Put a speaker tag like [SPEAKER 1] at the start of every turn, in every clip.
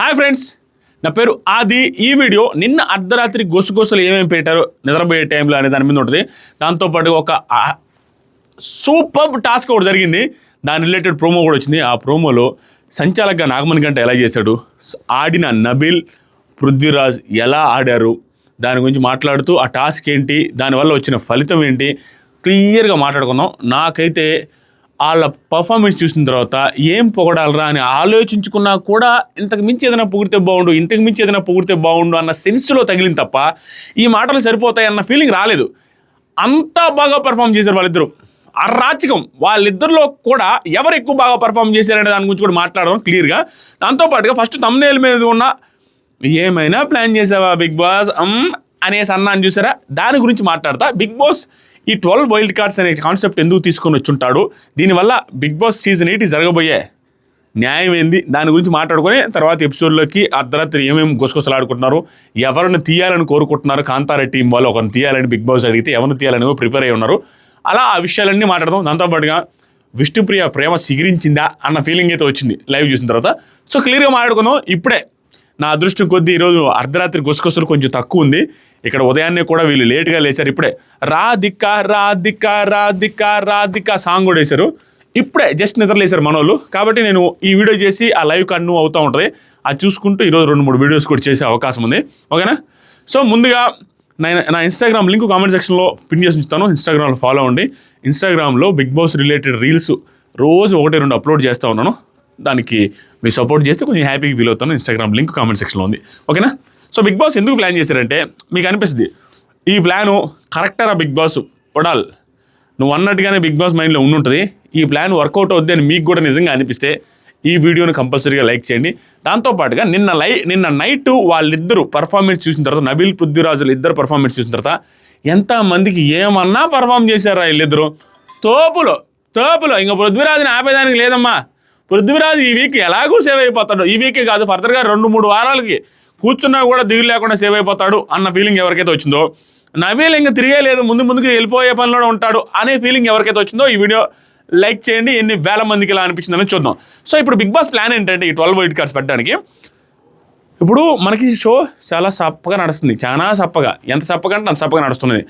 [SPEAKER 1] Hi friends నా పేరు ఆది. ఈ వీడియో నిన్న అర్ధరాత్రి గొసుగొసలు ఏమేమి పెట్టారో నిద్రపోయే టైంలో అనే దాని మీద ఉంటుంది. దాంతోపాటు ఒక సూపర్ టాస్క్ ఒకటి జరిగింది. దాని రిలేటెడ్ ప్రోమో కూడా వచ్చింది. ఆ ప్రోమోలో సంచాలక నాగమణి గంట ఎలా చేశాడు ఆడిన నబిల్ పృథ్వీరాజ్ ఎలా ఆడారు దాని గురించి మాట్లాడుతూ ఆ టాస్క్ ఏంటి దానివల్ల వచ్చిన ఫలితం ఏంటి క్లియర్గా మాట్లాడుకుందాం. నాకైతే వాళ్ళ పర్ఫార్మెన్స్ చూసిన తర్వాత ఏం పొగడాలరా అని ఆలోచించుకున్నా కూడా ఇంతకు మించి ఏదైనా పొగిడితే బాగుండు ఇంతకు మించి ఏదైనా పొగిడితే బాగుండు అన్న సెన్స్లో తగిలింది తప్ప ఈ మాటలు సరిపోతాయి అన్న ఫీలింగ్ రాలేదు. అంతా బాగా పర్ఫామ్ చేశారు వాళ్ళిద్దరూ. అరాచకం వాళ్ళిద్దరిలో కూడా ఎవరు ఎక్కువ బాగా పర్ఫామ్ చేశారనే దాని గురించి కూడా మాట్లాడడం క్లియర్గా దాంతోపాటుగా ఫస్ట్ తమ్నేల్ మీద ఉన్న ఏమైనా ప్లాన్ చేసావా బిగ్ బాస్? అమ్ అనేసి అన్నాను చూసారా? దాని గురించి మాట్లాడతా. బిగ్ బాస్ ఈ ట్వెల్వ్ వైల్డ్ కార్డ్స్ అనే కాన్సెప్ట్ ఎందుకు తీసుకొని వచ్చుంటాడు? దీనివల్ల బిగ్ బాస్ సీజన్ ఎయిట్ జరగబోయే న్యాయం ఏంది? దాని గురించి మాట్లాడుకొని తర్వాత ఎపిసోడ్లోకి అర్ధరాత్రి ఏమేమి గుసగుసలాడుకుంటున్నారు ఎవరిని తీయాలని కోరుకుంటున్నారు కాంతార టీం వాళ్ళు ఒకరిని తీయాలని బిగ్ బాస్ అడిగితే ఎవరిని తీయాలని ప్రిపేర్ అయి ఉన్నారు. అలా ఆ విషయాలన్నీ మాట్లాడదాం. దాంతోపాటుగా విష్ణుప్రియ ప్రేమ సిగిరించిందా అన్న ఫీలింగ్ అయితే వచ్చింది. లైవ్ చూసిన తర్వాత. సో క్లియర్గా మాట్లాడుకుందాం. ఇప్పుడే నా అదృష్టం కొద్దీ ఈరోజు అర్ధరాత్రి గుసగుసలు కొంచెం తక్కువ ఉంది. ఇక్కడ ఉదయాన్నే కూడా వీళ్ళు లేట్గా లేచారు. ఇప్పుడే రాధిక రాధిక రాధిక రాధిక సాంగ్ కూడా వేశారు. ఇప్పుడే జస్ట్ నిద్రలేశారు మనోళ్ళు. కాబట్టి నేను ఈ వీడియో చేసి ఆ లైవ్ కన్ను అవుతూ ఉంటుంది. అది చూసుకుంటూ ఈరోజు రెండు మూడు వీడియోస్ కూడా చేసే అవకాశం ఉంది. ఓకేనా? సో ముందుగా నేను నా ఇన్స్టాగ్రామ్ లింక్ కామెంట్ సెక్షన్లో పిన్ చేసి ఉంచుతాను. ఇన్స్టాగ్రామ్లో ఫాలో అవ్వండి. ఇన్స్టాగ్రామ్లో బిగ్ బాస్ రిలేటెడ్ రీల్స్ రోజు ఒకటి రెండు అప్లోడ్ చేస్తూ ఉన్నాను. దానికి మీరు సపోర్ట్ చేస్తే కొంచెం హ్యాపీగా ఫీల్ అవుతాను. ఇన్స్టాగ్రామ్ లింక్ కామెంట్ సెక్షన్లో ఉంది. ఓకేనా సో బిగ్ బాస్ ఎందుకు ప్లాన్ చేశారంటే మీకు అనిపిస్తుంది ఈ ప్లాను కరెక్టరా బిగ్ బాస్ వడాల్ నువ్వు అన్నట్టుగానే బిగ్ బాస్ మైండ్లో ఉండుంటుంది. ఈ ప్లాన్ వర్కౌట్ అవుద్ది అని మీకు కూడా నిజంగా అనిపిస్తే ఈ వీడియోని కంపల్సరీగా లైక్ చేయండి. దాంతోపాటుగా నిన్న లై నిన్న నైట్ వాళ్ళిద్దరూ పర్ఫార్మెన్స్ చూసిన తర్వాత నబీల్ పృథ్వీరాజులు ఇద్దరు పర్ఫార్మెన్స్ చూసిన తర్వాత ఎంతమందికి ఏమన్నా పర్ఫామ్ చేశారా వీళ్ళిద్దరూ? తోపులు తోపులు. ఇంకా పృథ్వీరాజుని ఆపేదానికి లేదమ్మా. పృథ్వీరాజ్ ఈ వీక్ ఎలాగూ సేవ్ అయిపోతాడు. ఈ వీకే కాదు ఫర్దర్గా రెండు మూడు వారాలకి కూర్చున్నా కూడా దిగులు లేకుండా సేవ్ అయిపోతాడు అన్న ఫీలింగ్ ఎవరికైతే వచ్చిందో. నవీల్ ఇంకా తిరిగే లేదు ముందు ముందుకు వెళ్ళిపోయే పనిలో ఉంటాడు అనే ఫీలింగ్ ఎవరికైతే వచ్చిందో ఈ వీడియో లైక్ చేయండి. ఎన్ని వేల మందికి ఇలా అనిపించిందని చూద్దాం. సో ఇప్పుడు బిగ్ బాస్ ప్లాన్ ఏంటంటే ఈ ట్వెల్వ్ వైట్ కార్డ్స్ పెట్టడానికి. ఇప్పుడు మనకి షో చాలా సప్పగా నడుస్తుంది. చాలా సప్పగా. ఎంత సప్పగా అంటే అంత సప్పగా నడుస్తున్నది.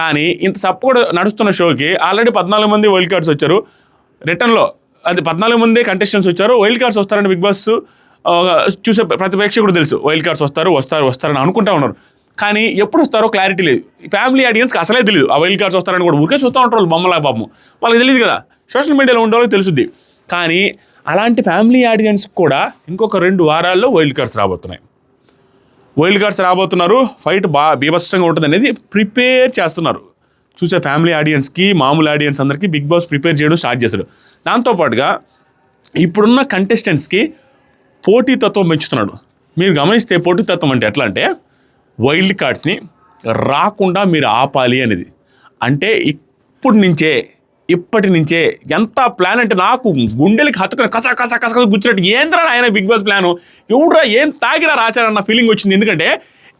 [SPEAKER 1] కానీ ఇంత సప్పగా నడుస్తున్న షోకి ఆల్రెడీ పద్నాలుగు మంది వైల్డ్ కార్డ్స్ వచ్చారు. రిటర్న్లో అది పద్నాలుగు మంది కంటెస్టెంట్స్ వచ్చారు. వైల్డ్ కార్డ్స్ వస్తారని బిగ్ బాస్ చూసే ప్రతి ప్రేక్షకుడు తెలుసు. వైల్డ్ కార్డ్స్ వస్తారు వస్తారు వస్తారని అనుకుంటా ఉన్నారు. కానీ ఎప్పుడు వస్తారో క్లారిటీ లేదు. ఫ్యామిలీ ఆడియన్స్కి అసలే తెలియదు ఆ వైల్డ్ కార్డ్స్ వస్తారని కూడా ఊరికే చూస్తూ ఉంటారు వాళ్ళు బొమ్మలా పాపం. వాళ్ళకి తెలియదు కదా. సోషల్ మీడియాలో ఉండే వాళ్ళకి తెలుసుద్ది. కానీ అలాంటి ఫ్యామిలీ ఆడియన్స్ కూడా ఇంకొక రెండు వారాల్లో వైల్డ్ కార్డ్స్ రాబోతున్నాయి. వైల్డ్ కార్డ్స్ రాబోతున్నారు. ఫైట్ బాగా బీభత్సంగా ఉంటుంది అనేది ప్రిపేర్ చేస్తున్నారు. చూసే ఫ్యామిలీ ఆడియన్స్కి మామూలు ఆడియన్స్ అందరికీ బిగ్ బాస్ ప్రిపేర్ చేయడం స్టార్ట్ చేశాడు. దాంతోపాటుగా ఇప్పుడున్న కంటెస్టెంట్స్కి పోటీతత్వం పెంచుతున్నాడు. మీరు గమనిస్తే పోటీతత్వం అంటే ఎట్లా అంటే వైల్డ్ కార్డ్స్ని రాకుండా మీరు ఆపాలి అనేది. అంటే ఇప్పటి నుంచే ఇప్పటి నుంచే ఎంత ప్లాన్ అంటే నాకు గుండెలకి హత్తుకుని కస కస కస కస గుచ్చినట్టు ఏంద్రా ఆయన బిగ్ బాస్ ప్లాను ఎవడ్రా ఏం తాగిరా రాశారన్న ఫీలింగ్ వచ్చింది. ఎందుకంటే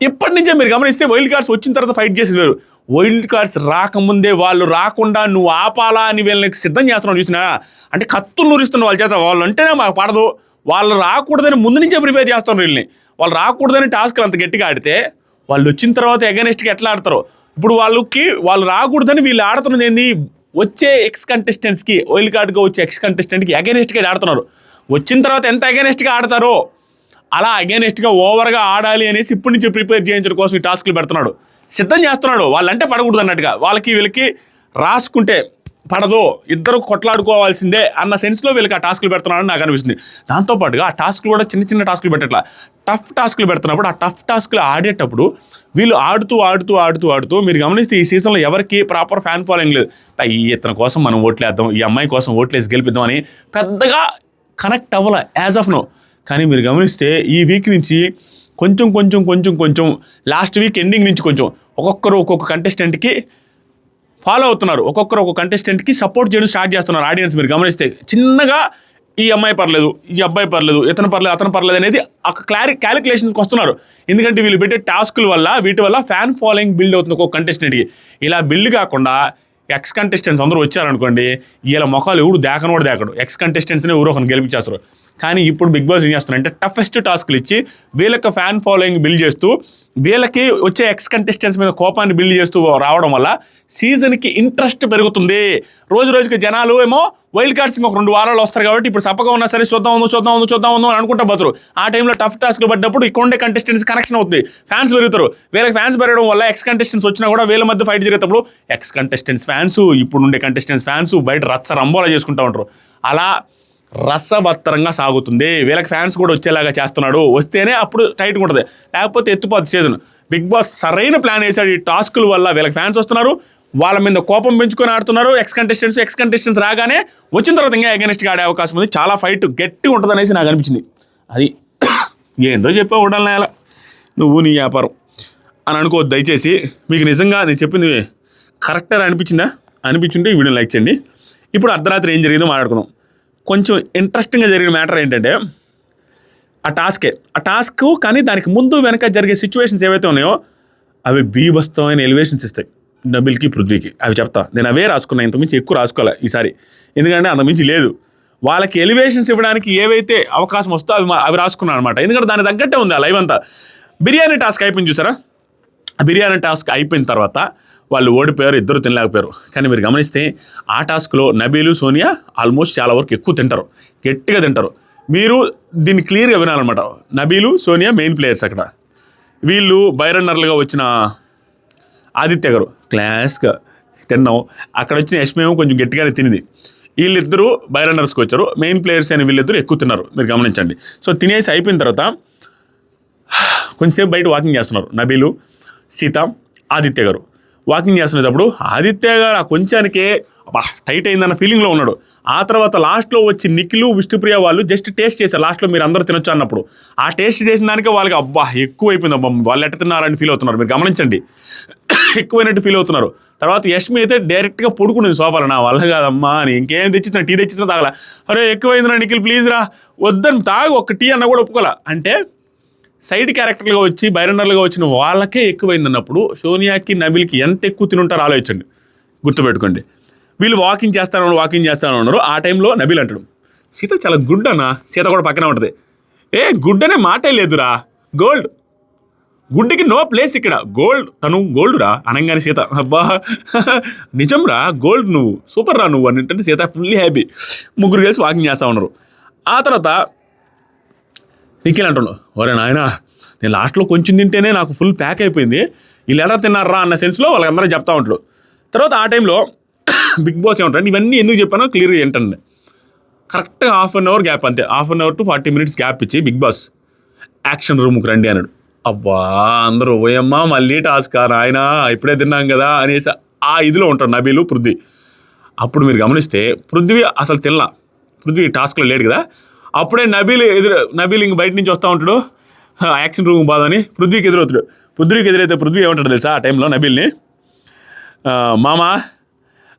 [SPEAKER 1] ఇప్పటి నుంచే మీరు గమనిస్తే వైల్డ్ కార్డ్స్ వచ్చిన తర్వాత ఫైట్ చేసేది వైల్డ్ కార్డ్స్ రాకముందే వాళ్ళు రాకుండా నువ్వు ఆపాలా అని వీళ్ళకి సిద్ధం చేస్తున్నావు చూసినా? అంటే కత్తులు నూరిస్తున్న వాళ్ళ చేత వాళ్ళు అంటేనే మాకు పడదు. వాళ్ళు రాకూడదని ముందు నుంచే ప్రిపేర్ చేస్తున్నారు వీళ్ళని. వాళ్ళు రాకూడదని టాస్క్లు అంత గట్టిగా ఆడితే వాళ్ళు వచ్చిన తర్వాత ఎగనెస్ట్కి ఎట్లా ఆడతారు? ఇప్పుడు వాళ్ళకి వాళ్ళు రాకూడదని వీళ్ళు ఆడుతున్నది ఏంది? వచ్చే ఎక్స్ కంటెస్టెంట్స్కి వైల్డ్ కార్డ్గా వచ్చే ఎక్స్ కంటెస్టెంట్కి అగెనెస్ట్గా ఆడుతున్నారు. వచ్చిన తర్వాత ఎంత అగెనెస్ట్గా ఆడతారో అలా అగెనెస్ట్గా ఓవర్గా ఆడాలి అనేసి ఇప్పటి నుంచి ప్రిపేర్ చేయించడం కోసం ఈ టాస్క్లు పెడుతున్నాడు. సిద్ధం చేస్తున్నాడు. వాళ్ళంటే పడకూడదు అన్నట్టుగా. వాళ్ళకి వీళ్ళకి రాసుకుంటే పడదు ఇద్దరు కొట్లాడుకోవాల్సిందే అన్న సెన్స్లో వీళ్ళకి ఆ టాస్క్లు పెడుతున్నాడని నాకు అనిపిస్తుంది. దాంతోపాటుగా ఆ టాస్క్లు కూడా చిన్న చిన్న టాస్క్లు పెట్టట్లా. టఫ్ టాస్క్లు పెడుతున్నప్పుడు ఆ టఫ్ టాస్క్లు ఆడేటప్పుడు వీళ్ళు ఆడుతూ ఆడుతూ ఆడుతూ ఆడుతూ మీరు గమనిస్తే ఈ సీజన్లో ఎవరికి ప్రాపర్ ఫ్యాన్ ఫాలోయింగ్ లేదు. ఈ ఇతని కోసం మనం ఓట్లేద్దాం ఈ అమ్మాయి కోసం ఓట్లేసి గెలిపిద్దాం అని పెద్దగా కనెక్ట్ అవ్వాల యాజ్ ఆఫ్ నో. కానీ మీరు గమనిస్తే ఈ వీక్ నుంచి కొంచెం కొంచెం కొంచెం కొంచెం లాస్ట్ వీక్ ఎండింగ్ నుంచి కొంచెం ఒక్కొక్కరు ఒక్కొక్క కంటెస్టెంట్కి ఫాలో అవుతున్నారు. ఒక్కొక్కరు ఒక్కొక్క కంటెస్టెంట్కి సపోర్ట్ చేయడం స్టార్ట్ చేస్తున్నారు. ఆడియన్స్ మీరు గమనిస్తే చిన్నగా ఈ అమ్మాయి పర్లేదు ఈ అబ్బాయి పర్లేదు ఇతను పర్లేదు అతను పర్లేదు అనేది ఒక క్లారి క్యాలిక్యులేషన్స్కి వస్తున్నారు. ఎందుకంటే వీళ్ళు పెట్టే టాస్కుల వల్ల వీటి వల్ల ఫ్యాన్ ఫాలోయింగ్ బిల్డ్ అవుతుంది ఒక్కొక్క కంటెస్టెంట్కి ఇలా బిల్డ్ కాకుండా ఎక్స్ కంటెస్టెంట్స్ అందరూ వచ్చారనుకోండి వీళ్ళ మొఖాలు ఎవడు దేకను కూడా దేకడు. ఎక్స్ కంటెస్టెంట్స్ని ఎవరో ఒకరిని గెలిపించేస్తారు. కానీ ఇప్పుడు బిగ్ బాస్ ఏం చేస్తున్నారు అంటే టఫెస్ట్ టాస్క్లు ఇచ్చి వీళ్ళకి ఫ్యాన్ ఫాలోయింగ్ బిల్డ్ చేస్తూ వీళ్ళకి వచ్చే ఎక్స్ కంటెస్టెంట్స్ మీద కోపాన్ని బిల్డ్ చేస్తూ రావడం వల్ల సీజన్కి ఇంట్రెస్ట్ పెరుగుతుంది. రోజు రోజుకి జనాలు ఏమో వైల్డ్ కార్డ్స్ ఒక రెండు వారాలు వస్తారు కాబట్టి ఇప్పుడు సప్పగా ఉన్నా సరే చూద్దాం ఉందో చూద్దాం ఉందో చూద్దాం ఉందో అని అనుకుంటా పోతారు. ఆ టైంలో టఫ్ టాస్క్లు పడ్డప్పుడు ఇక్కడ ఉండే కంటెస్టెంట్స్ కనెక్షన్ అవుతుంది. ఫ్యాన్స్ పెరుగుతారు. వీళ్ళకి ఫ్యాన్స్ పెరగడం వల్ల ఎక్స్ కంటెస్టెంట్స్ వచ్చినా కూడా వీళ్ళ మధ్య ఫైట్ జరిగేటప్పుడు ఎక్స్ కంటెస్టెంట్స్ ఫ్యాన్స్ ఇప్పుడు ఉండే కంటెస్టెంట్స్ ఫ్యాన్స్ బయట రచ్చ రంబోలా చేసుకుంటూ ఉంటారు. అలా రసవత్తరంగా సాగుతుంది. వీళ్ళకి ఫ్యాన్స్ కూడా వచ్చేలాగా చేస్తున్నాడు. వస్తేనే అప్పుడు టైట్గా ఉంటుంది. లేకపోతే ఎత్తుపోద్ది సీజన్ బిగ్ బాస్ సరైన ప్లాన్ వేసాడు ఈ టాస్కుల వల్ల వీళ్ళకి ఫ్యాన్స్ వస్తున్నారు. వాళ్ళ మీద కోపం పెంచుకొని ఆడుతున్నారు. ఎక్స్ కంటెస్టెంట్స్ ఎక్స్ కంటెస్టెంట్స్ రాగానే వచ్చిన తర్వాత ఇంకా అగెనిస్ట్గా ఆడే అవకాశం ఉంది. చాలా ఫైట్ గట్టి ఉంటుంది అనేసి నాకు అనిపించింది. అది ఏందో చెప్పావు ఉండాలి అలా నువ్వు నీ వ్యాపారం అని అనుకోవద్దు. దయచేసి మీకు నిజంగా నేను చెప్పింది కరెక్టర్ అనిపించిందా? అనిపించుంటే ఈ వీడియో లైక్ చేయండి. ఇప్పుడు అర్ధరాత్రి ఏం జరిగిందో మాట్లాడుకుందాం. కొంచెం ఇంట్రెస్టింగ్గా జరిగిన మ్యాటర్ ఏంటంటే ఆ టాస్కే ఆ టాస్క్ కానీ దానికి ముందు వెనక జరిగే సిచ్యువేషన్స్ ఏవైతే ఉన్నాయో అవి బీభస్తమైన ఎలివేషన్స్ ఇస్తాయి. డబుల్కి పృథ్వీకి. అవి చెప్తా. నేను అవే రాసుకున్నా ఇంతకుమించి ఎక్కువ రాసుకోవాలి ఈసారి. ఎందుకంటే అంతకుమించి లేదు. వాళ్ళకి ఎలివేషన్స్ ఇవ్వడానికి ఏవైతే అవకాశం వస్తో అవి అవి రాసుకున్నాను అనమాట ఎందుకంటే దాని తగ్గట్టే ఉంది ఆ లైవ్ అంతా. బిర్యానీ టాస్క్ అయిపోయింది చూసారా? ఆ బిర్యానీ టాస్క్ అయిపోయిన తర్వాత వాళ్ళు ఓడిపోయారు ఇద్దరు తినలేకపోయారు. కానీ మీరు గమనిస్తే ఆ టాస్క్లో నబీలు సోనియా ఆల్మోస్ట్ చాలా వరకు ఎక్కువ తింటారు. గట్టిగా తింటారు. మీరు దీన్ని క్లియర్గా వినాలన్నమాట. నబీలు సోనియా మెయిన్ ప్లేయర్స్ అక్కడ. వీళ్ళు బైరన్నర్లుగా వచ్చిన ఆదిత్య గారు. క్లాస్గా తిన్నాం. అక్కడ వచ్చిన యశ్మేమో కొంచెం గట్టిగానే తినింది. వీళ్ళిద్దరూ బైరన్నర్స్కి వచ్చారు. మెయిన్ ప్లేయర్స్ అని వీళ్ళిద్దరూ ఎక్కువ తిన్నారు. మీరు గమనించండి. సో తినేసి అయిపోయిన తర్వాత కొంచెంసేపు బయట వాకింగ్ చేస్తున్నారు నబీలు సీత ఆదిత్య గారు. వాకింగ్ చేస్తున్నప్పుడు ఆదిత్య గారు ఆ కొంచానికే అబ్బా టైట్ అయిందన్న ఫీలింగ్లో ఉన్నాడు. ఆ తర్వాత లాస్ట్లో వచ్చి నిఖిలు విష్ణుప్రియ వాళ్ళు జస్ట్ టేస్ట్ చేశారు. లాస్ట్లో మీరు అందరూ తినొచ్చు అన్నప్పుడు. ఆ టేస్ట్ చేసిన దానికే వాళ్ళకి అబ్బా ఎక్కువ అయిపోయింది అబ్బా వాళ్ళు ఎట్ట తిన్నారని ఫీల్ అవుతున్నారు. మీరు గమనించండి. ఎక్కువైనట్టు ఫీల్ అవుతున్నారు. తర్వాత యష్మి అయితే డైరెక్ట్గా పడుకునేది సోఫాలో. నా వల్ల కాదమ్మా అని ఇంకేం తెచ్చినా టీ తెచ్చినా తాగల. అరే ఎక్కువైందిరా నిఖిల్ ప్లీజ్ రా. వద్దని తాగు ఒక్క టీ అన్న కూడా ఒప్పుకోలే అంటే సైడ్ క్యారెక్టర్లుగా వచ్చి బైరన్నర్లుగా వచ్చిన వాళ్ళకే ఎక్కువైంది అన్నప్పుడు సోనియాకి నబిల్కి ఎంత ఎక్కువ తినుంటారో ఆలోచించండి. గుర్తుపెట్టుకోండి. వీళ్ళు వాకింగ్ చేస్తాను వాకింగ్ చేస్తాను అన్నారు ఆ టైంలో నబిల్ అంటాడు సీత చాలా గుడ్ అన్న సీత కూడా పక్కనే ఉంటుంది. ఏ గుడ్ అనే మాటే లేదురా గోల్డ్. గుడ్డికి నో ప్లేస్ ఇక్కడ గోల్డ్ తను గోల్డ్ రా అనగానే సీత అబ్బా నిజం రా గోల్డ్ నువ్వు సూపర్ రా నువ్వు అని అంటే సీత ఫుల్లీ హ్యాపీ. ముగ్గురు కలిసి వాకింగ్ చేస్తూ ఉన్నారు. ఆ తర్వాత నిఖిల్ అంటున్నాడు ఒరే నాయన నేను లాస్ట్లో కొంచెం తింటేనే నాకు ఫుల్ ప్యాక్ అయిపోయింది. వీళ్ళు ఎలా తిన్నారా అన్న సెన్స్లో వాళ్ళందరూ చెప్తా ఉంటారు. తర్వాత ఆ టైంలో బిగ్ బాస్ ఏమంటారు ఇవన్నీ ఎందుకు చెప్పానో క్లియర్గా ఏంటండి కరెక్ట్గా హాఫ్ అన్ అవర్ గ్యాప్ అంతే. Half an hour to forty minutes gap ఇచ్చి బిగ్ బాస్ యాక్షన్ రూమ్కి రండి అన్నాడు. అబ్బా అందరూ ఓయమ్మా మళ్ళీ టాస్క్ ఆయన ఇప్పుడే తిన్నాం కదా అనేసి ఆ ఇదిలో ఉంటాడు నబీలు పృథ్వీ. అప్పుడు మీరు గమనిస్తే పృథ్వీ అసలు తినలా. పృథ్వీ టాస్క్లో లేడు కదా. అప్పుడే నబీల్ ఎదురు నబీల్ ఇంక బయట నుంచి వస్తూ ఉంటాడు. యాక్సిడెంట్ యాక్షన్ రూమ్ బాధని పృథ్వీకి ఎదురవుతాడు. పృథ్వీకి ఎదురైతే పృథ్వీ ఏమంటాడు తెలుసా ఆ టైంలో నబీల్ని? మామ మామా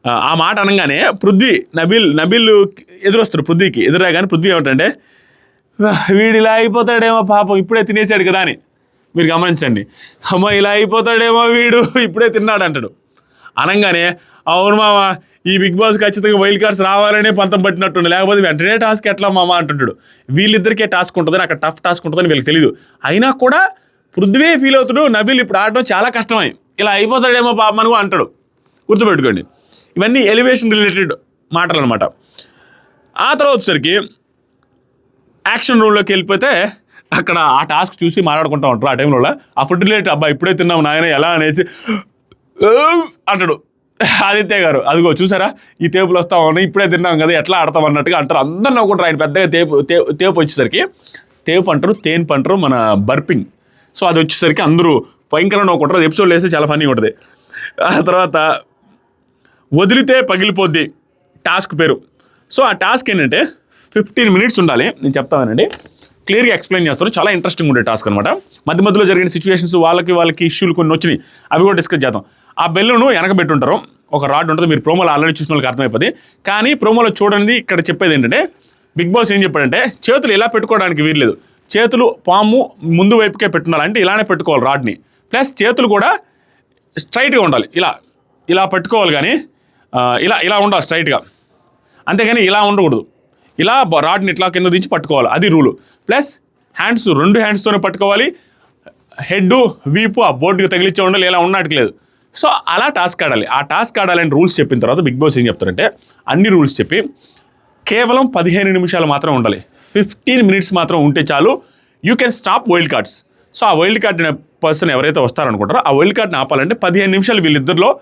[SPEAKER 1] ఆ, మాట అనగానే పృథ్వీ నబీల్ నబీల్ ఎదురొస్తాడు పృథ్వీకి. ఎదురాగానే పృథ్వీ ఏమిటంటే వీడు ఇలా అయిపోతాడేమో పాపం ఇప్పుడే తినేసాడు కదా అని. మీరు గమనించండి. అమ్మ ఇలా అయిపోతాడేమో వీడు ఇప్పుడే తిన్నాడు అంటాడు అనగానే అవును మామ ఈ బిగ్ బాస్ ఖచ్చితంగా వైల్డ్ కార్డ్స్ రావాలనే పంతం పట్టినట్టుండే. లేకపోతే వెంటనే టాస్క్ ఎట్లా మామ అంటుంటాడు. వీళ్ళిద్దరికే టాస్క్ ఉంటుందని అక్కడ టఫ్ టాస్క్ ఉంటుందని వీళ్ళకి తెలియదు అయినా కూడా పృథ్వీ ఫీల్ అవుతాడు నబీల్ ఇప్పుడు ఆడటం చాలా కష్టమై. ఇలా అయిపోతాడేమో పాప అంటాడు. గుర్తుపెట్టుకోండి. ఇవన్నీ ఎలివేషన్ రిలేటెడ్ మాటలు అనమాట ఆ తర్వాత వచ్చేసరికి యాక్షన్ రూమ్లోకి వెళ్ళిపోతే అక్కడ ఆ టాస్క్ చూసి మాట్లాడుకుంటా ఉంటారు ఆ టైంలో ఆ ఫుడ్ రిలేటెడ్ అబ్బా ఇప్పుడే తిన్నాం నాయన ఎలా? అనేసి అంటాడు. ఆదిత్య గారు అదిగో చూసారా? ఈ తేపులు వస్తా ఉన్నాయి ఇప్పుడే తిన్నాం కదా ఎట్లా ఆడతాం అన్నట్టుగా అంటారు. అందరు నవ్వుకుంటారు ఆయన పెద్దగా తేపు తే- తేపు వచ్చేసరికి. తేపు అంటారు తేన్పు అంటారు మన బర్పింగ్. సో అది వచ్చేసరికి అందరూ భయంకరంగా నవ్వుకుంటారు. అది ఎపిసోడ్ వేస్తే చాలా ఫన్నీగా ఉంటుంది. ఆ తర్వాత వదిలితే పగిలిపోద్ది టాస్క్ పేరు. సో ఆ టాస్క్ ఏంటంటే ఫిఫ్టీన్ మినిట్స్ ఉండాలి. నేను చెప్తానండి క్లియర్గా ఎక్స్ప్లెయిన్ చేస్తాను. చాలా ఇంట్రెస్టింగ్ ఉండే టాస్క్ అనమాట మధ్య మధ్యలో జరిగిన సిచ్యువేషన్స్ వాళ్ళకి వాళ్ళకి ఇష్యూలు కొన్ని వచ్చినాయి. అవి కూడా డిస్కస్ చేద్దాం. ఆ బెల్లును వెనకబెట్టుంటారు ఒక రాడ్ ఉంటుంది. మీరు ప్రోమోలో ఆల్రెడీ చూసిన వాళ్ళకి అర్థమైపోతుంది కానీ ప్రోమోలో చూడండి ఇక్కడ చెప్పేది ఏంటంటే బిగ్ బాస్ ఏం చెప్పాడంటే చేతులు ఇలా పెట్టుకోవడానికి వీల్లేదు. చేతులు పాము ముందు వైపుకే పెట్టున్నారు. అంటే ఇలానే పెట్టుకోవాలి రాడ్ని. ప్లస్ చేతులు కూడా స్ట్రైట్గా ఉండాలి. ఇలా ఇలా పట్టుకోవాలి కానీ ఇలా ఇలా ఉండాలి స్ట్రైట్గా. అంతేగాని ఇలా ఉండకూడదు. ఇలా రాడ్ని ఇట్లా కింద దించి పట్టుకోవాలి. అది రూలు. ప్లస్ హ్యాండ్స్ రెండు హ్యాండ్స్తోనే పట్టుకోవాలి. హెడ్ వీపు ఆ బోర్డుకి తగిలించే ఉండాలి ఇలా ఉన్నట్లేదు సో అలా టాస్క్ ఆడాలి. ఆ టాస్క్ ఆడాలని రూల్స్ చెప్పిన తర్వాత బిగ్ బాస్ ఏం చెప్తారంటే అన్ని రూల్స్ చెప్పి కేవలం పదిహేను నిమిషాలు మాత్రం ఉండాలి. ఫిఫ్టీన్ మినిట్స్ మాత్రం ఉంటే చాలు you can stop wild cards so ఆ వైల్డ్ కార్డ్ పర్సన్ ఎవరైతే వస్తారనుకుంటారో ఆ వైల్డ్ కార్డ్ని ఆపాలంటే పదిహేను నిమిషాలు వీళ్ళిద్దరిలో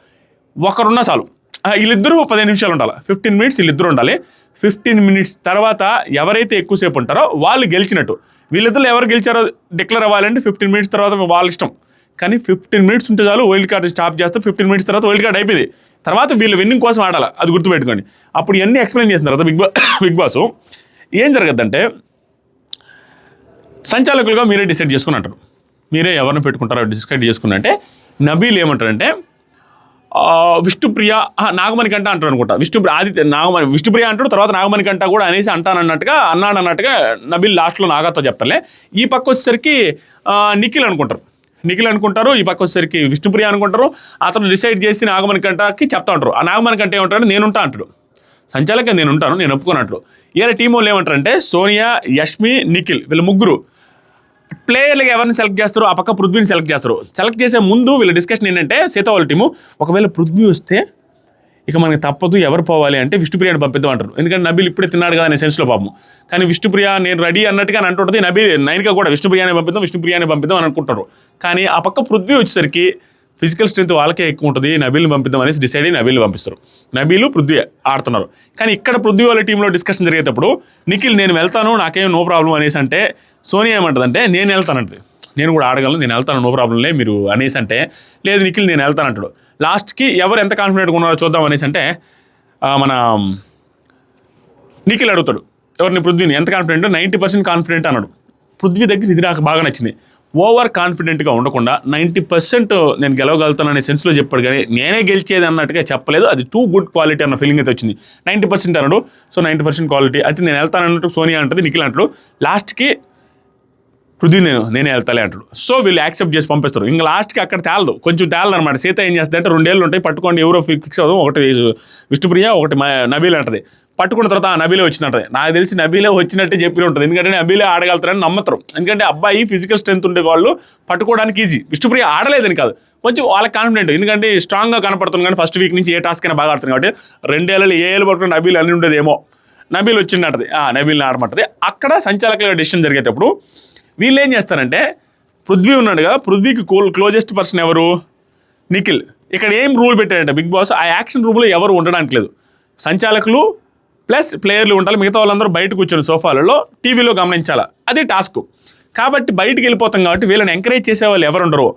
[SPEAKER 1] ఒకరున్నా చాలు. ఆ, వీళ్ళిద్దరూ పదిహేను నిమిషాలు ఉండాలి. ఫిఫ్టీన్ మినిట్స్ వీళ్ళిద్దరు ఉండాలి. ఫిఫ్టీన్ మినిట్స్ తర్వాత ఎవరైతే ఎక్కువసేపు ఉంటారో వాళ్ళు గెలిచినట్టు. వీళ్ళిద్దరు ఎవరు గెలిచారో డిక్లేర్ అవ్వాలంటే ఫిఫ్టీన్ మినిట్స్ తర్వాత వాళ్ళ ఇష్టం. కానీ ఫిఫ్టీన్ మినిట్స్ ఉంటే చాలు వైల్డ్ కార్డ్ స్టాప్ చేస్తే ఫిఫ్టీన్ మినిట్స్ తర్వాత వైల్డ్ కార్డ్ అయిపోయింది. తర్వాత వీళ్ళు విన్నింగ్ కోసం ఆడాలి? అది గుర్తుపెట్టుకోండి. అప్పుడు ఇవన్నీ ఎక్స్ప్లెయిన్ చేసిన తర్వాత బిగ్ బా బిగ్ బాస్ ఏం జరగద్దంటే సంచాలకులుగా మీరే డిసైడ్ చేసుకుని అంటారు మీరే ఎవరిని పెట్టుకుంటారో డిసైడ్ చేసుకుని అంటే ఏమంటారంటే విష్ణుప్రియ నాగమణి కంట అంటాడు అనుకుంటా. విష్ణుప్రియ ఆదిత్య నాగమణి విష్ణుప్రియ అంటాడు తర్వాత నాగమణి కంట కూడా అనేసి అంటానన్నట్టుగా అన్నాడు అన్నట్టుగా నబీల్ లాస్ట్లో నాగాతో చెప్తాలే ఈ పక్క వచ్చేసరికి నిఖిల్ అనుకుంటారు. నిఖిల్ అనుకుంటారు ఈ పక్క వచ్చేసరికి విష్ణుప్రియ అనుకుంటారు అతను డిసైడ్ చేసి నాగమణి కంటకి చెప్తా ఉంటారు. ఆ నాగమణి కంట ఏమంటాడు నేనుంటా అంటాడు. సంచాలక నేను ఉంటాను నేను ఒప్పుకున్నట్లు ఇలా టీం వాళ్ళు ఏమంటారంటే సోనియా యష్మి నిఖిల్ వీళ్ళ ముగ్గురు ప్లేయర్లుగా ఎవరిని సెలెక్ట్ చేస్తారు ఆ పక్క పృథ్వీని సెలెక్ట్ చేస్తారు. సెలెక్ట్ చేసే ముందు వీళ్ళ డిస్కషన్ ఏంటంటే సీత వాళ్ళ టీము ఒకవేళ పృథ్వీ వస్తే ఇక మనకి తప్పదు ఎవరు పోవాలి అంటే విష్ణుప్రియని పంపిద్దాం అంటారు. ఎందుకంటే నబీల్ ఇప్పుడే తిన్నాడు కదా అనే సెన్స్లో పాపం. కానీ విష్ణుప్రియ నేను రెడీ అన్నట్టుగా అని అంటుంటుంది నబీల్ నైన్గా కూడా విష్ణుప్రియాని పంపిద్దాం విష్ణుప్రియాని పంపిద్దాం అని అనుకుంటారు. కానీ ఆ పక్క పృథ్వీ వచ్చేసరికి ఫిజికల్ స్ట్రెంత్ వాళ్ళకే ఎక్కువ ఉంటుంది నబీల్ని పంపిద్దాం అనేసి డిసైడ్ అయ్యి నబీల్ని పంపిస్తారు. నబీలు పృథ్వీ ఆడుతున్నారు. కానీ ఇక్కడ పృథ్వీ వాళ్ళ టీంలో డిస్కషన్ జరిగేటప్పుడు నిఖిల్ నేను వెళ్తాను నాకేం నో ప్రాబ్లం అనేసి అంటే సోనియా ఏమంటుందంటే నేను వెళ్తానంటది. నేను కూడా ఆడగలను నేను వెళ్తాను నో ప్రాబ్లంలే మీరు అనేసి అంటే లేదు నిఖిల్ నేను వెళ్తానంటాడు లాస్ట్కి ఎవరు ఎంత కాన్ఫిడెంట్గా ఉన్నారో చూద్దాం అనేసి అంటే మన నిఖిల్ అడుగుతాడు. ఎవరిని పృథ్వీని ఎంత కాన్ఫిడెంట్ నైంటీ పర్సెంట్ కాన్ఫిడెంట్ అన్నాడు. పృథ్వీ దగ్గర ఇది నాకు బాగా నచ్చింది. ఓవర్ కాన్ఫిడెంట్గా ఉండకుండా నైంటీ పర్సెంట్ నేను గెలవగలుగుతాను అనే సెన్స్లో చెప్పాడు కానీ నేనే గెలిచేది అన్నట్టుగా చెప్పలేదు. అది టూ గుడ్ క్వాలిటీ అన్న ఫీలింగ్ అయితే వచ్చింది. నైంటీ పర్సెంట్ అన్నాడు. సో నైంటీ పర్సెంట్ క్వాలిటీ అయితే నేను వెళ్తాను అన్నట్టు సోనియా అంటది నిఖిల్ అంటాడు. లాస్ట్కి పృథ్వీ నేను నేనే వెళ్తాలే అంటాడు. సో వీళ్ళు యాక్సెప్ట్ చేసి పంపిస్తారు. ఇంకా లాస్ట్కి అక్కడ తేలదు. కొంచెం తేలదు అనమాట సీత ఏం చేస్తుంది అంటే రెండేళ్ళు ఉంటాయి. పట్టుకోండి ఎవరో ఫిక్స్ అవ్వదు ఒకటి విష్ణుప్రియ ఒకటి నబీల్ అంటది. పట్టుకున్న తర్వాత ఆ నబీలే వచ్చినట్టది నాకు తెలిసి నబీలే వచ్చినట్టే చెప్పి ఉంటుంది. ఎందుకంటే నబీలే ఆడగలుగుతారని నమ్మతారు. ఎందుకంటే అబ్బాయి ఫిజికల్ స్ట్రెంత్ ఉండే వాళ్ళు పట్టుకోవడానికి ఈజీ విష్ణుప్రియ ఆడలేదని కాదు. కొంచెం వాళ్ళకి కాన్ఫిడెంట్ ఎందుకంటే స్ట్రాంగ్గా కనపడుతుంది కానీ ఫస్ట్ వీక్ నుంచి ఏ టాస్క్ అయినా బాగా ఆడుతుంది కాబట్టి రెండేళ్ళు ఏ ఏళ్ళు పట్టుకుని నబీలు అని ఉండేదేమో నబీల్ వచ్చిందంటది. ఆ నబీల్ని ఆడమంటది. అక్కడ సంచాలకుల డెసిషన్ జరిగేటప్పుడు వీళ్ళు ఏం చేస్తారంటే పృథ్వీ ఉన్నాడు కదా పృథ్వీకి కోల్ క్లోజెస్ట్ పర్సన్ ఎవరు? నిఖిల్. ఇక్కడ ఏం రూల్ పెట్టాడంటే బిగ్ బాస్ ఆ యాక్షన్ రూమ్లో ఎవరు ఉండడానికి లేదు. సంచాలకులు ప్లస్ ప్లేయర్లు ఉండాలి మిగతా వాళ్ళందరూ బయట కూర్చొని సోఫాలలో టీవీలో గమనించాలా? అది టాస్క్. కాబట్టి బయటికి వెళ్ళిపోతాం కాబట్టి వీళ్ళని ఎంకరేజ్ చేసే వాళ్ళు ఎవరు ఉండరు.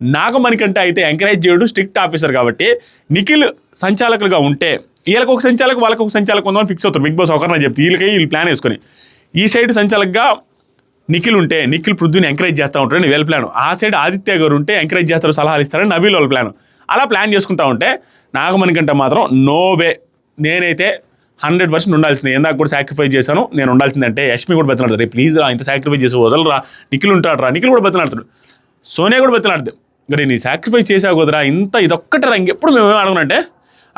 [SPEAKER 1] నాగమణి కంటే అయితే ఎంకరేజ్ చేయడు స్ట్రిక్ట్ ఆఫీసర్ కాబట్టి నిఖిల్ సంచాలకులుగా ఉంటే వీళ్ళకి ఒక సంచాలకు వాళ్ళకి ఒక సంచాలకు ఉందని ఫిక్స్ అవుతారు. బిగ్ బాస్ ఒకరిని చెప్తే వీళ్ళకి వీళ్ళు ప్లాన్ వేసుకొని. ఈ సైడ్ సంచాలకుగా నిఖిల్ ఉంటే నిఖిల్ పృథ్వీని ఎంకరేజ్ చేస్తూ ఉంటాడు వీళ్ళ ప్లాన్ ఆ సైడ్ ఆదిత్య గారు ఉంటే ఎంకరేజ్ చేస్తారు సలహాలు ఇస్తారని నవీల్ వాళ్ళ ప్లాన్ అలా ప్లాన్ చేసుకుంటా ఉంటే నాగమణి కంటే మాత్రం నో వే నేనైతే హండ్రెడ్ పర్సెంట్ ఉండాల్సిందే. ఎందాక కూడా సాక్రిఫైస్ చేశాను నేను ఉండాల్సిందంటే యష్మి కూడా బెత్తనాడు రే ప్లీజ్ రా ఇంత సాక్రిఫైస్ చేసి వదలరా. నిఖిల్ ఉంటాడు రా. నిఖిల్ కూడా బెత్తనాడుతాడు సోనియా కూడా బెత్తనాడుతుంది మరి నీ సాక్రిఫైస్ చేసావు కదరా. ఇంత ఇదొక్కటి రా. ఇంకెప్పుడు మేము ఏం అడగనంటే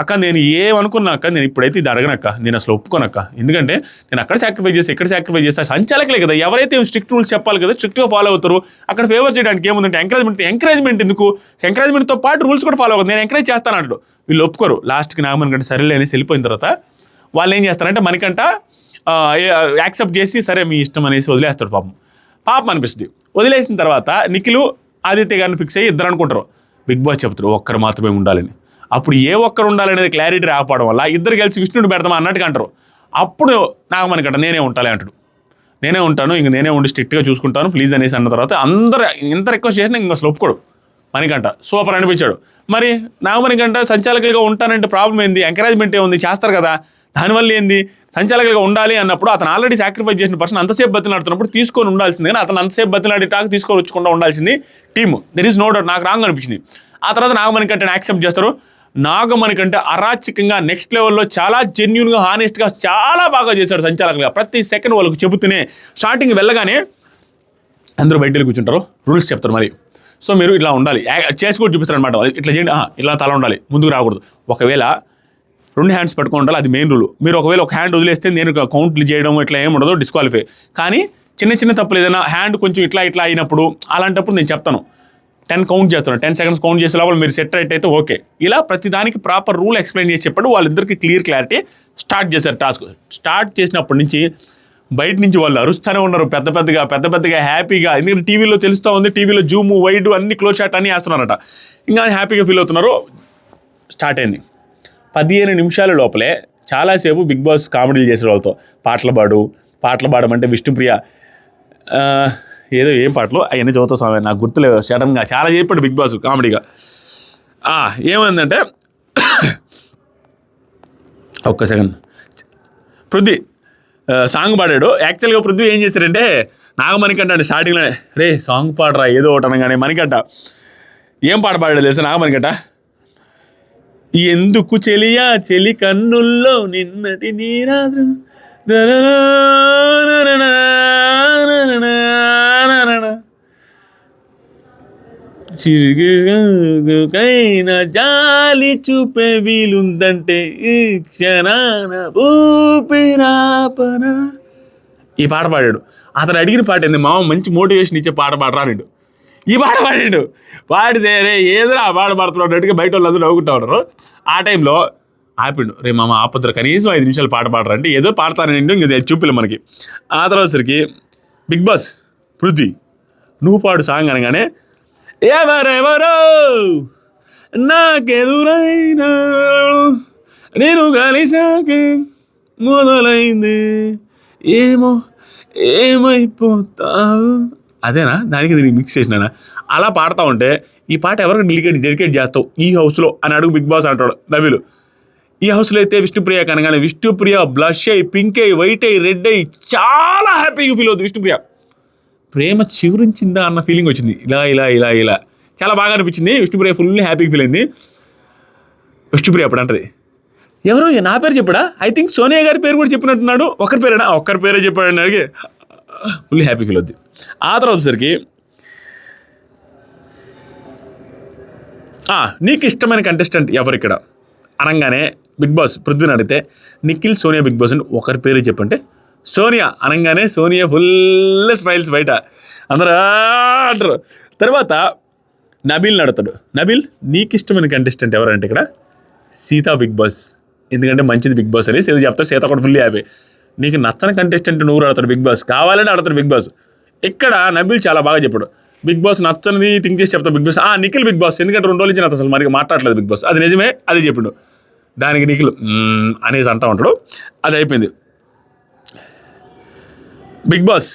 [SPEAKER 1] అక్క నేను ఏమనుకున్నా అక్క నేను ఇప్పుడైతే ఇది అడగనక్క నేను అసలు ఒప్పుకోనక్క. ఎందుకంటే నేను అక్కడ సాక్రిఫైస్ చేసి ఇక్కడ సాక్రిఫైస్ చేస్తా సంచాలకలే కదా. ఎవరైతే స్ట్రిక్ట్ రూల్స్ చెప్పాలి కదా స్ట్రిక్ట్గా ఫాలో అవుతారు అక్కడ ఫేవర్ చేయడానికి ఏముందంటే ఎంకరేజ్మెంట్ ఎంకరేజ్మెంట్ ఎందుకు? ఎంకరేజ్మెంట్తో పాటు రూల్స్ కూడా ఫాలో అవుతుంది నేను ఎంకరేజ్ చేస్తాను అంటాడు. వీళ్ళు ఒప్పుకోరు. లాస్ట్కి నాగమనికంటే సరేలే అనేసి వెళ్ళిపోయిన తర్వాత వాళ్ళు ఏం చేస్తారంటే మనకంట యాక్సెప్ట్ చేసి సరే మీ ఇష్టం అనేసి వదిలేస్తాడు పాపం. పాపం అనిపిస్తుంది. వదిలేసిన తర్వాత నిఖిలు ఆదిత్య గారిని ఫిక్స్ అయ్యి ఇద్దరు అనుకుంటారు. బిగ్ బాస్ చెప్తారు ఒక్కరు మాత్రమే ఉండాలని. అప్పుడు ఏ ఒక్కరు ఉండాలనేది క్లారిటీ రాకపోవడం వల్ల ఇద్దరు కలిసి విష్ణుడు పెడతామా అన్నట్టుగా అంటారు. అప్పుడు నాగమణికంట నేనే ఉంటాలే అంటాడు. నేనే ఉంటాను ఇంక నేనే ఉండి స్ట్రిక్ట్గా చూసుకుంటాను ప్లీజ్ అనేసి అన్న తర్వాత అందరు ఎంత రిక్వెస్ట్ చేసినా ఇంక అసలు ఒప్పుకోడు. మణికంట సూపర్ అనిపించాడు. మరి నాగమణికంట సంచాలకులుగా ఉంటానంటే ప్రాబ్లం ఏంది? ఎంకరేజ్మెంట్ ఏముంది చేస్తారు కదా. దానివల్ల ఏంది? సంచాలకులుగా ఉండాలి అన్నప్పుడు అతను ఆల్రెడీ సాక్రిఫైస్ చేసిన పర్సన్ అంతసేపు బతిలాడుతున్నప్పుడు తీసుకొని ఉండాల్సింది. కానీ అతను అంతసేపు బతిలాడి టాక్ తీసుకొని వచ్చకుండా ఉండాల్సింది team. There is no doubt నాకు రాంగ్ అనిపించింది. ఆ తర్వాత నాగమణికంటని యాక్సెప్ట్ చేస్తారు. నాగమణికంటే అరాచకంగా నెక్స్ట్ లెవెల్లో చాలా జెన్యున్గా హానెస్ట్గా చాలా బాగా చేశాడు సంచాలకంగా ప్రతి సెకండ్ వాళ్ళకు చెబుతూనే స్టార్టింగ్ వెళ్ళగానే అందరూ బయటకు కూర్చుంటారు. రూల్స్ చెప్తారు మరి. సో మీరు ఇట్లా ఉండాలి. యా- చేసి కూడా చూపిస్తారు అనమాట ఇట్లా చేయండి. ఇలా తల ఉండాలి. ముందుకు రాకూడదు. ఒకవేళ రెండు హ్యాండ్స్ పెట్టుకుని ఉండాలి అది మెయిన్ రూల్ మీరు ఒకవేళ ఒక హ్యాండ్ వదిలేస్తే నేను కౌంట్ చేయడం ఇట్లా ఏమి ఉండదు డిస్క్వాలిఫై కానీ చిన్న చిన్న తప్పులు ఏదైనా హ్యాండ్ కొంచెం ఇట్లా ఇట్లా అయినప్పుడు అలాంటప్పుడు నేను చెప్తాను. టెన్ కౌంట్ చేస్తున్నారు. టెన్ సెకండ్స్ కౌంట్ చేసే లోపల మీరు సెట్ రైట్ అయితే ఓకే. ఇలా ప్రతి దానికి ప్రాపర్ రూల్ ఎక్స్ప్లెయిన్ చేసి చెప్పాడు. వాళ్ళిద్దరికి క్లియర్ క్లారిటీ స్టార్ట్ చేశారు టాస్క్. స్టార్ట్ చేసినప్పటి నుంచి బయట నుంచి వాళ్ళు అరుస్తూనే ఉన్నారు. పెద్ద పెద్దగా పెద్ద పెద్దగా హ్యాపీగా. ఎందుకంటే టీవీలో తెలుస్తూ ఉంది. టీవీలో జూమ్ వైడ్ అన్ని క్లోజ్ షాట్ అని వేస్తున్నారట. ఇంకా హ్యాపీగా ఫీల్ అవుతున్నారు స్టార్ట్ అయింది. పదిహేను నిమిషాల లోపలే చాలాసేపు బిగ్ బాస్ కామెడీలు చేసే వాళ్ళతో. పాటలు పాడు పాటలు పాడమంటే విష్ణుప్రియ ఏదో ఏం పాటలు అవన్నీ చదువుతా స్వామి నాకు గుర్తులేదు సడన్గా చాలా చెప్పాడు బిగ్ బాస్ కామెడీగా ఆ, ఏమైందంటే ఒక్క సెకండ్ పృథ్వీ సాంగ్ పాడాడు యాక్చువల్గా పృథ్వీ ఏం చేశారంటే నాగమణికంట అంటే స్టార్టింగ్లోనే రే సాంగ్ పాడరా ఏదో ఒకటి అనగానే మణికంట ఏం పాట పాడాడు తెలుసా నాగమణికంట ఎందుకు చెలియా చెలి కన్నుల్లో నిన్నటి నీరాద్రు చిరుగుకైన జాలి చూపే వీలుందంటే ఈ క్షణాన ఊపిరాపన ఈ పాట పాడాడు. అతను అడిగిన పాట ఏంది? మామ మంచి మోటివేషన్ ఇచ్చే పాట పాడరా నిండు ఈ పాట పాడాడు. పాడితే రే ఏదైనా ఆ పాట పాడుతున్నాడు అడిగి బయట వాళ్ళు అందరూ నవ్వుకుంటా ఉన్నారు. ఆ టైంలో ఆపిండు. రే మామ ఆపద్ర కనీసం ఐదు నిమిషాలు పాట పాడరా అంటే ఏదో పాడతానండి ఇంక చూపిల్ల మనకి. ఆ తర్వాత బిగ్ బాస్ పృథ్వీ నువ్వు పాడు సాంగ్ అనగానే ఎవరెవరో నాకెదురైనా నేను కలిసాకే మొదలైంది ఏమో ఏమైపోతావు అదేనా దానికి దీనికి మిక్స్ చేసినానా అలా పాడుతూ ఉంటే ఈ పాట ఎవరికి డెలికేట్ డెడికేట్ చేస్తావు? ఈ హౌస్లో అని అడుగు బిగ్ బాస్ అంటాడు నవీలు. ఈ హౌస్లో అయితే విష్ణుప్రియ కనగానే విష్ణుప్రియ బ్లష్ అయ్యి పింక్ అయ్యి వైట్ అయ్యి రెడ్ అయ్యి చాలా హ్యాపీగా ఫీల్ అవుతుంది విష్ణుప్రియ. ప్రేమ చిగురించిందా అన్న ఫీలింగ్ వచ్చింది. ఇలా ఇలా ఇలా ఇలా. చాలా బాగా అనిపించింది. విష్ణుప్రియ ఫుల్ హ్యాపీగా ఫీల్ అయింది. విష్ణుప్రియ అప్పుడు అంటది? ఎవరు? నా పేరు చెప్పాడా? ఐ థింక్ సోనియా గారి పేరు కూడా చెప్పినట్టున్నాడు. ఒకరి పేరేనా? ఒక్కరి పేరే చెప్పాడు అడిగి ఫుల్ హ్యాపీ ఫీల్ అవుద్ది. ఆ తర్వాత వచ్చేసరికి నీకు ఇష్టమైన కంటెస్టెంట్ ఎవరు ఇక్కడ అనగానే బిగ్ బాస్ పృథ్వీని అడిగితే నిఖిల్ సోనియా బిగ్ బాస్ అని ఒకరి పేరు చెప్పంటే సోనియా అనగానే సోనియా ఫుల్ స్మైల్స్ బయట. అందరూ అంటారు. తర్వాత నబీల్ నడతాడు. నబీల్ నీకు ఇష్టమైన కంటెస్టెంట్ ఎవరంటే ఇక్కడ? Sita Bigg Boss. ఎందుకంటే మంచిది బిగ్ బాస్ అని సీత చెప్తారు సీత కూడా ఫుల్ యాభై నీకు నచ్చని కంటెస్టెంట్ నువ్వు ఆడతాడు బిగ్ బాస్. కావాలని ఆడతాడు బిగ్ బాస్. ఇక్కడ నబీల్ చాలా బాగా చెప్పాడు. బిగ్ బాస్ నచ్చనిది థింక్ చేసి చెప్తాడు బిగ్ బాస్. ఆ నిఖిల్ బిగ్ బాస్. ఎందుకంటే రెండు రోజుల నుంచి అసలు మరి మాట్లాడలేదు బిగ్ బాస్. అది నిజమే అది చెప్పిండు. దానికి నిఖిల్ అనేసి అంటా ఉంటాడు. అది అయిపోయింది. Bigg Boss.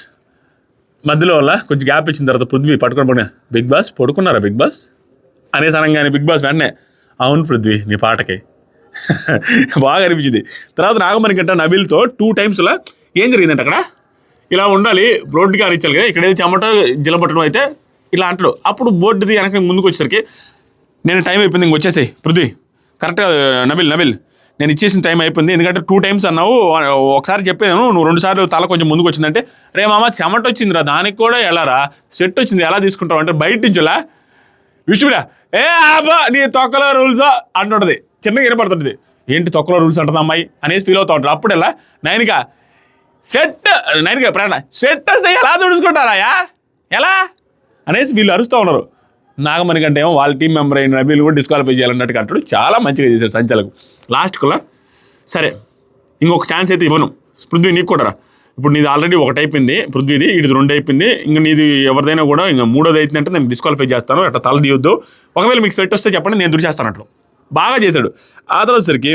[SPEAKER 1] మధ్యలో వల్ల కొంచెం గ్యాప్ ఇచ్చిన తర్వాత పృథ్వీ పట్టుకొని పడిన బిగ్ బాస్ పడుకున్నారా బిగ్ బాస్? అనేసి అనగానే బిగ్ బాస్ వెంటనే అవును పృథ్వీ నీ పాటకి. బాగా అనిపించింది. తర్వాత నాగమణి గంట నబిల్తో టూ టైమ్స్లో ఏం జరిగిందంటే అక్కడ? ఇలా ఉండాలి రోడ్డుకి అనిచ్చాలి కదా ఇక్కడ ఏదో చెమట జిలబట్టడం అయితే ఇలా అంటాడు. అప్పుడు బోర్డుది వెనక ముందుకు వచ్చేసరికి నేను టైం అయిపోయింది ఇంక వచ్చేసాయి పృథ్వీ. కరెక్ట్గా నబిల్ నబిల్ నేను ఇచ్చేసిన టైం అయిపోయింది. ఎందుకంటే టూ టైమ్స్ అన్నావు ఒకసారి చెప్పాను నువ్వు రెండు సార్లు తల కొంచెం ముందుకు వచ్చిందంటే రే మామ చెమట వచ్చిందిరా దానికి కూడా ఎలారా సెట్ వచ్చింది ఎలా తీసుకుంటావు? అంటే బయట నుంచిలా విష్ణుడా ఏ ఆబా నీ తొక్కలో రూల్స్ అంటుంటుంది. చిన్నగా వినపడుతుంటది. ఏంటి తొక్కలో రూల్స్ అంటుంది అమ్మాయి? అనేసి ఫీల్ అవుతా ఉంటారు అప్పుడు ఎలా నైన్గా సెట్ నైన్గా ప్రాణ సెట్ వస్తే ఎలా తుడుచుకుంటారాయా? ఎలా? అనేసి వీళ్ళు అరుస్తూ ఉన్నారు. నాగమణి కంటే ఏమో వాళ్ళ టీం మెంబర్ అయిన నబీలు కూడా డిస్క్వాలిఫై చేయాలన్నట్టు అంటాడు. చాలా మంచిగా చేశారు సంచాలకు లాస్ట్కులా సరే ఇంకొక ఛాన్స్ అయితే ఇవ్వను. పృథ్వీ నీకు కూడా ఇప్పుడు నీది ఆల్రెడీ ఒకటి అయిపోయింది పృథ్వీది ఇది రెండు అయిపోయింది ఇంక నీది ఎవరిదైనా కూడా ఇంకా మూడోది అవుతుందంటే నేను డిస్క్వాలిఫై చేస్తాను అట్లా తల తీయొద్దు. ఒకవేళ మీకు సెట్ వస్తే చెప్పండి నేను దురిచేస్తాను అట్లు బాగా చేశాడు. ఆ తర్వాత సరికి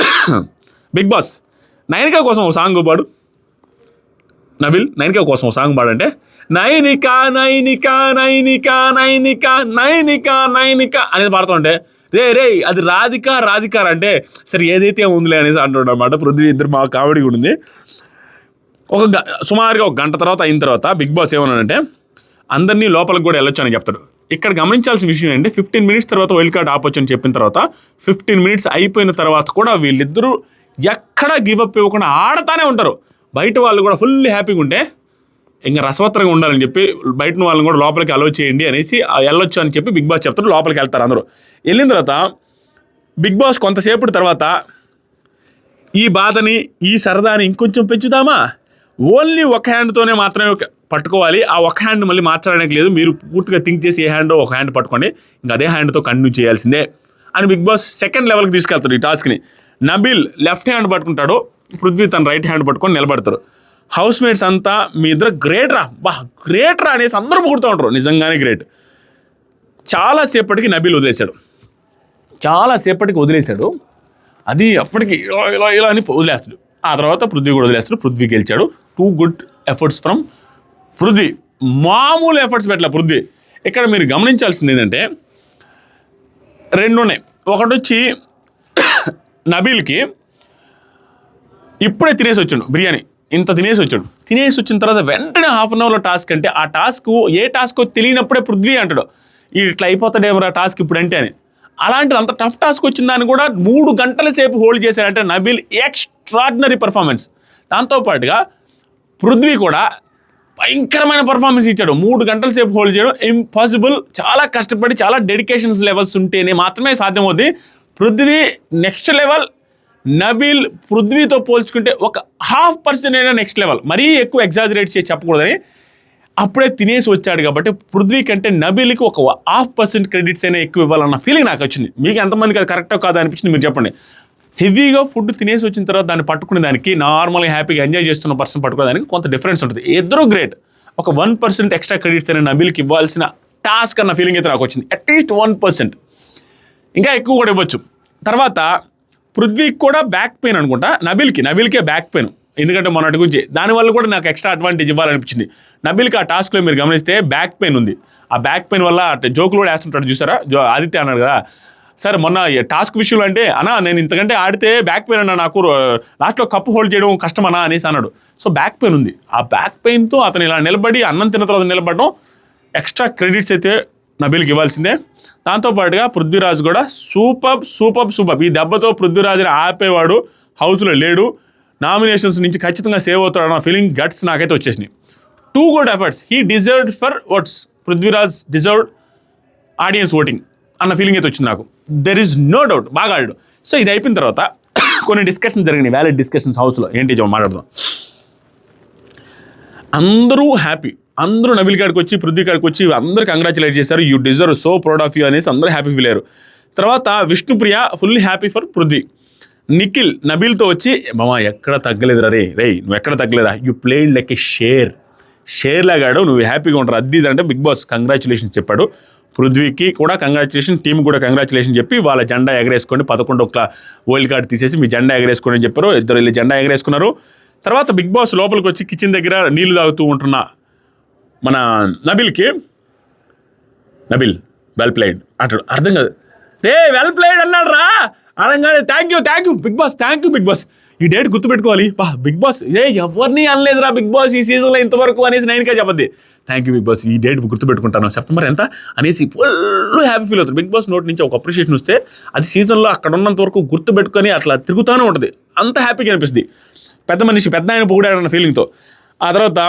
[SPEAKER 1] బిగ్ బాస్ నైనికా కోసం ఒక సాంగ్ పాడు. నబిల్ నైనికా కోసం ఒక సాంగ్ పాడంటే నైనిక నైనిక నైనిక నైనిక నైనిక నైనిక అనేది పాడుతుంటే రే రే అది రాధిక రాధిక అంటే సరే ఏదైతే ఉందిలే అనేసి అంటున్నాడు అనమాట పృథ్వీ ఇద్దరు మా కామెడీ కూడా ఉంది ఒక గ సుమారుగా ఒక గంట తర్వాత అయిన తర్వాత బిగ్ బాస్ ఏమన్నాడంటే అందరినీ లోపలికి కూడా వెళ్ళొచ్చు అని చెప్తాడు. ఇక్కడ గమనించాల్సిన విషయం ఏంటంటే ఫిఫ్టీన్ మినిట్స్ తర్వాత వైల్డ్ కార్డ్ ఆపొచ్చు అని చెప్పిన తర్వాత ఫిఫ్టీన్ మినిట్స్ అయిపోయిన తర్వాత కూడా వీళ్ళిద్దరూ ఎక్కడ గివప్ ఇవ్వకుండా ఆడతానే ఉంటారు. బయట వాళ్ళు కూడా ఫుల్ హ్యాపీగా ఉంటే ఇంకా రసవత్తరంగా ఉండాలని చెప్పి బయట వాళ్ళని కూడా లోపలికి అలో చేయండి అనేసి ఆ వెళ్ళొచ్చు అని చెప్పి బిగ్ బాస్ చెప్తారు. లోపలికి వెళ్తారు అందరూ. వెళ్ళిన తర్వాత బిగ్ బాస్ కొంతసేపటి తర్వాత ఈ బాధని ఈ సరదాని ఇంకొంచెం పెంచుదామా? ఓన్లీ ఒక హ్యాండ్తోనే మాత్రమే పట్టుకోవాలి. ఆ ఒక హ్యాండ్ మళ్ళీ మార్చడానికి లేదు. మీరు పూర్తిగా థింక్ చేసి ఏ హ్యాండ్ ఒక హ్యాండ్ పట్టుకోండి. ఇంకా అదే హ్యాండ్తో కంటిన్యూ చేయాల్సిందే అని బిగ్ బాస్ సెకండ్ లెవెల్కి తీసుకెళ్తారు ఈ టాస్క్ని. నబీల్ లెఫ్ట్ హ్యాండ్ పట్టుకుంటాడు. పృథ్వీ తన రైట్ హ్యాండ్ పట్టుకొని నిలబడతారు. హౌస్ మేట్స్ అంతా మీ ఇద్దరు గ్రేట్ రా. బా గ్రేట్ రా అనేసి అందరూ పొగుడుతూ ఉంటారు. నిజంగానే గ్రేట్ చాలాసేపటికి నబీల్ వదిలేశాడు. చాలాసేపటికి వదిలేశాడు. అది అప్పటికి ఇలా ఇలా ఇలా అని వదిలేస్తాడు. ఆ తర్వాత పృథ్వీ కూడా వదిలేస్తాడు. పృథ్వీ గెలిచాడు. Too good efforts from Prithvi. మామూలు ఎఫర్ట్స్ పెట్టలే పృథ్వీ. ఇక్కడ మీరు గమనించాల్సింది ఏంటంటే రెండు ఉన్నాయి ఒకటి వచ్చి నబీల్కి ఇప్పుడే తినేసి వచ్చాడు బిర్యానీ. ఇంత తినేసి వచ్చాడు. తినేసి వచ్చిన తర్వాత వెంటనే హాఫ్ అన్ అవర్లో టాస్క్ అంటే ఆ టాస్క్ ఏ టాస్క్ తెలియనప్పుడే పృథ్వీ అంటాడు ఇట్లా అయిపోతాడేమరా టాస్క్ ఇప్పుడు అంటే అని. అలాంటిది అంత టఫ్ టాస్క్ వచ్చిందని కూడా మూడు గంటల సేపు హోల్డ్ చేశాడంటే నబీల్ ఎక్స్ట్రాడినరీ పర్ఫార్మెన్స్ దాంతోపాటుగా పృథ్వీ కూడా భయంకరమైన పర్ఫార్మెన్స్ ఇచ్చాడు. మూడు గంటల సేపు హోల్డ్ చేయడం ఇంపాసిబుల్ చాలా కష్టపడి చాలా డెడికేషన్స్ లెవెల్స్ ఉంటేనే మాత్రమే సాధ్యమవుద్ది. పృథ్వీ నెక్స్ట్ లెవెల్ నబీల్ పృథ్వీతో పోల్చుకుంటే ఒక హాఫ్ పర్సెంట్ అయినా నెక్స్ట్ లెవెల్ మరీ ఎక్కువ ఎగ్జాజరేట్ చేసి చెప్పకూడదని అప్పుడే తినేసి వచ్చాడు కాబట్టి పృథ్వీ కంటే నబీల్కి ఒక హాఫ్ పర్సెంట్ క్రెడిట్స్ అయినా ఎక్కువ ఇవ్వాలన్న ఫీలింగ్ నాకు వచ్చింది. మీకు ఎంతమందికి అది కరెక్టో కాదు అనిపించింది మీరు చెప్పండి. హెవీగా ఫుడ్ తినేసి వచ్చిన తర్వాత దాన్ని పట్టుకునే దానికి నార్మల్గా హ్యాపీగా ఎంజాయ్ చేస్తున్న పర్సన్ పట్టుకునే దానికి కొంత డిఫరెన్స్ ఉంటుంది. ఇద్దరు గ్రేట్ ఒక వన్ పర్సెంట్ ఎక్స్ట్రా క్రెడిట్స్ అయినా నబీల్కి ఇవ్వాల్సిన టాస్క్ అన్న ఫీలింగ్ అయితే నాకు వచ్చింది. అట్లీస్ట్ వన్ పర్సెంట్ ఇంకా ఎక్కువ కూడా ఇవ్వచ్చు. తర్వాత పృథ్వీకి కూడా బ్యాక్ పెయిన్ అనుకుంటా. నబిల్కి నబిల్కే బ్యాక్ పెయిన్ ఎందుకంటే మొన్నటి గురించి దానివల్ల కూడా నాకు ఎక్స్ట్రా అడ్వాంటేజ్ ఇవ్వాలనిపించింది. నబిల్కి ఆ టాస్క్లో మీరు గమనిస్తే బ్యాక్ పెయిన్ ఉంది. ఆ బ్యాక్ పెయిన్ వల్ల అట్లా జోకులు కూడా వేస్తుంటాడు చూసారా? జో ఆదిత్య అన్నాడు కదా. సార్ మొన్న టాస్క్ విషయంలో అంటే అన్నా నేను ఇంతకంటే ఆడితే బ్యాక్ పెయిన్ అన్న నాకు లాస్ట్లో కప్పు హోల్డ్ చేయడం కష్టమన్నా అనేసి అన్నాడు. సో బ్యాక్ పెయిన్ ఉంది. ఆ బ్యాక్ పెయిన్తో అతను ఇలా నిలబడి అన్నం తిన్న తర్వాత నిలబడడం ఎక్స్ట్రా క్రెడిట్స్ అయితే నబీల్కి ఇవ్వాల్సిందే. దాంతోపాటుగా పృథ్వీరాజ్ కూడా సూపర్ సూపర్ సూపర్. ఈ దెబ్బతో పృథ్వీరాజ్ని ఆపేవాడు హౌస్లో లేడు. నామినేషన్స్ నుంచి ఖచ్చితంగా సేవ్ అవుతాడు అన్న ఫీలింగ్ గట్స్ నాకైతే వచ్చేసినాయి. Too good efforts he deserved for what's Prithviraj deserved audience voting అన్న ఫీలింగ్ అయితే వచ్చింది నాకు. దెర్ ఈజ్ నో డౌట్ బాగా ఆడాడు. సో ఇది అయిపోయిన తర్వాత కొన్ని డిస్కషన్ జరిగినాయి. వ్యాలిడ్ డిస్కషన్స్ హౌస్లో ఏంటి మాట్లాడదాం. అందరూ హ్యాపీ అందరూ నబిల్ కాడికి వచ్చి పృథ్వీ కాడికి వచ్చి అందరూ కంగ్రాచులేట్ చేశారు. You deserve so proud of you అనేసి అందరూ హ్యాపీ ఫీల్ అయ్యారు. తర్వాత Vishnupriya full happy for Prithvi. Nikhil నబీల్తో వచ్చి మామ ఎక్కడ తగ్గలేదురా రే రే నువ్వు ఎక్కడ తగ్గలేదా? యూ ప్లేడ్ లైక్ ఏ షేర్ షేర్ లాగాడు నువ్వు హ్యాపీగా ఉంటారు అది అంటే బిగ్ బాస్ కంగ్రాచులేషన్ చెప్పాడు. పృథ్వీకి కూడా కంగ్రాచులేషన్ టీం కూడా కంగ్రాచులేషన్ చెప్పి వాళ్ళ జెండా ఎగరేసుకోండి పదకొండో క్లా వరల్డ్ కార్డ్ తీసేసి మీ జెండా ఎగరేసుకోండి అని చెప్పారు. ఇద్దరు వెళ్ళి జెండా ఎగరేసుకున్నారు. తర్వాత బిగ్ బాస్ లోపలికి వచ్చి కిచెన్ దగ్గర నీళ్ళు తాగుతూ ఉంటున్న మన నబిల్కి నబిల్ వెల్ ప్లేడ్ అంటాడు. అర్థం కాదు. ఏ వెల్ ప్లేడ్ అన్నాడు రా అనగానే thank you thank you Bigg Boss thank you Bigg Boss ఈ డేట్ గుర్తుపెట్టుకోవాలి. బా బిగ్ బాస్ ఏ ఎవరిని అనలేదురా బిగ్ బాస్ ఈ సీజన్లో ఇంతవరకు అనేసి నైన్కే చెప్పద్ది. థ్యాంక్ యూ బిగ్ బాస్ ఈ డేట్ గుర్తుపెట్టుకుంటాను. సెప్టెంబర్ ఎంత? అనేసి ఫుల్ హ్యాపీ ఫీల్ అవుతుంది బిగ్ బాస్ నోట్ నుంచి ఒక అప్రిషియేషన్ వస్తే అది సీజన్లో అక్కడ ఉన్నంత వరకు గుర్తుపెట్టుకొని అట్లా తిరుగుతూనే ఉంటుంది. అంత హ్యాపీగా అనిపిస్తుంది. పెద్ద మనిషి పెద్ద ఆయన పొగిడాడన్న ఫీలింగ్తో ఆ తర్వాత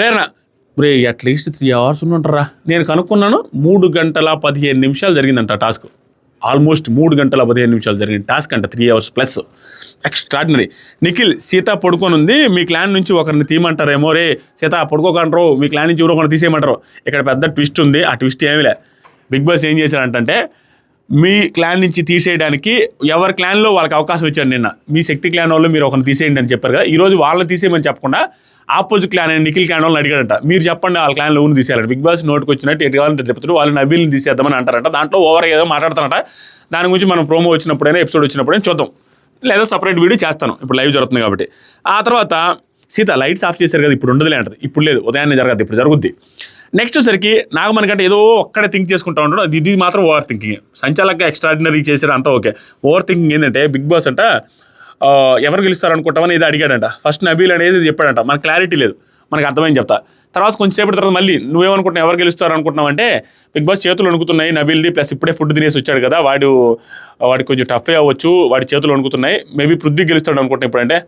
[SPEAKER 1] ప్రేరణ. రే అట్లీస్ట్ త్రీ అవర్స్ ఉండుంటారా నేను కనుక్కున్నాను మూడు గంటల పదిహేను నిమిషాలు జరిగిందంట టాస్క్. ఆల్మోస్ట్ మూడు గంటల పదిహేను నిమిషాలు జరిగిన టాస్క్ అంట three hours plus extraordinary Nikhil Seetha పడుకొని ఉంది మీ క్లాన్ నుంచి ఒకరిని తీయమంటారేమో రే సీత పడుకోకంటారు మీ క్లాన్ నుంచి ఎవరో తీసేయమంటారు. ఇక్కడ పెద్ద ట్విస్ట్ ఉంది ఆ ట్విస్ట్ ఏమీ లే. బిగ్ బాస్ ఏం చేశాడంటే మీ క్లాన్ నుంచి తీసేయడానికి ఎవరి క్లాన్లో వాళ్ళకి అవకాశం ఇచ్చాడు నిన్న. మీ శక్తి క్లాన్ వాళ్ళు మీరు ఒకరిని తీసేయండి అని చెప్పారు కదా. ఈరోజు వాళ్ళని తీసేయమని చెప్పకుండా ఆపోజిట్ క్లాన్ అయిన నిఖిల్ క్లాన్ వాళ్ళని అడిగాడంట. మీరు చెప్పండి వాళ్ళ క్లాన్లో లోన్ తీసేయాలంట. బిగ్ బాస్ నోట్కి వచ్చినట్టు ఎటు కావాలంటే చెప్తున్నారు వాళ్ళు నవీల్ని తీసేద్దామని అంటారంట. దాంట్లో ఓవర్ ఏదో మాట్లాడతారంట. దాని గురించి మనం ప్రోమో వచ్చినప్పుడైనా ఎపిసోడ్ వచ్చినప్పుడైనా చూద్దాం. లేదా సపరేట్ వీడియో చేస్తాను. ఇప్పుడు లైవ్ జరుగుతుంది కాబట్టి. ఆ తర్వాత సీత లైట్స్ ఆఫ్ చేశారు కదా ఇప్పుడు ఉండదులే అంటది. ఇప్పుడు లేదు ఉదయాన్నే జరగదు ఇప్పుడు జరుగుద్ది. నెక్స్ట్ వచ్చరికి నాగమణి కంటే ఏదో ఒక్కడే థింక్ చేసుకుంటా ఉంటాడు. అది ఇది మాత్రం ఓవర్ థింకింగ్ సంచాలక ఎక్స్ట్రాడినరీ చేశారు అంతా ఓకే. ఓవర్ థింకింగ్ ఏంటంటే బిగ్ బాస్ అంట ఎవరు గెలుస్తారు అనుకుంటామని ఇది అడిగాడంట. ఫస్ట్ నబీల్ అనేది చెప్పాడంట. మన క్లారిటీ లేదు. మనకు అర్థమైంది చెప్తా. తర్వాత కొంచెంసేపటి తర్వాత మళ్ళీ నువ్వేమనుకుంటున్నావు ఎవరు గెలుస్తారు అనుకుంటున్నావు అంటే బిగ్ బాస్ చేతులు వణుకుతున్నాయి నబీల్ది ప్లస్ ఇప్పుడే ఫుడ్ తినేసి వచ్చాడు కదా వాడు వాడికి కొంచెం టఫ్ అవ్వచ్చు వాడి చేతులు వణుకుతున్నాయి మేబీ పృథ్వీ గెలుస్తాడు అనుకుంటున్నా ఇప్పుడంటే